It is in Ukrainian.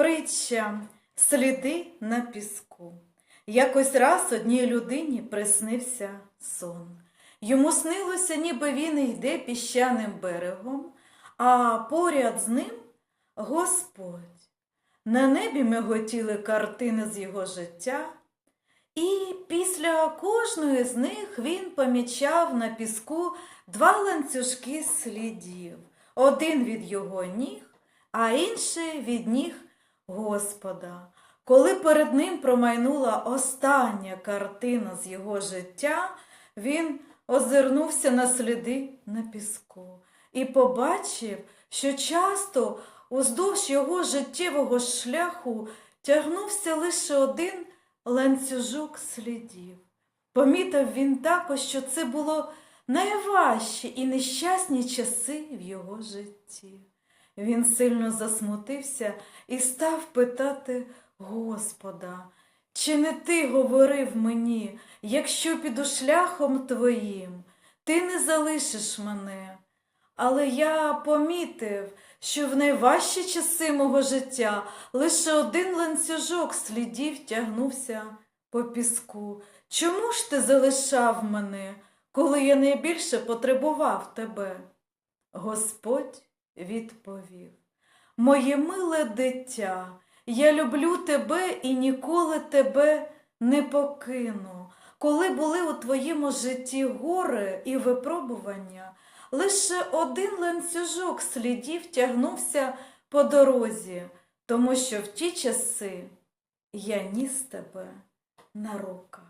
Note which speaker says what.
Speaker 1: Притча сліди на піску. Якось раз одній людині приснився сон. Йому снилося, ніби він йде піщаним берегом, а поряд з ним Господь. На небі миготіли картини з його життя, і після кожної з них він помічав на піску два ланцюжки слідів, один від його ніг, а інший від ніг Господа. Коли перед ним промайнула остання картина з його життя, він озирнувся на сліди на піску і побачив, що часто уздовж його життєвого шляху тягнувся лише один ланцюжок слідів. Помітив він також, що це було найважчі і нещасні часи в його житті. Він сильно засмутився і став питати Господа, чи не ти говорив мені, якщо піду шляхом твоїм, ти не залишиш мене. Але я помітив, що в найважчі часи мого життя лише один ланцюжок слідів тягнувся по піску. Чому ж ти залишав мене, коли я найбільше потребував тебе? Господь відповів: Моє миле дитя, я люблю тебе і ніколи тебе не покину. Коли були у твоєму житті горе і випробування, лише один ланцюжок слідів тягнувся по дорозі, тому що в ті часи я ніс тебе на руках.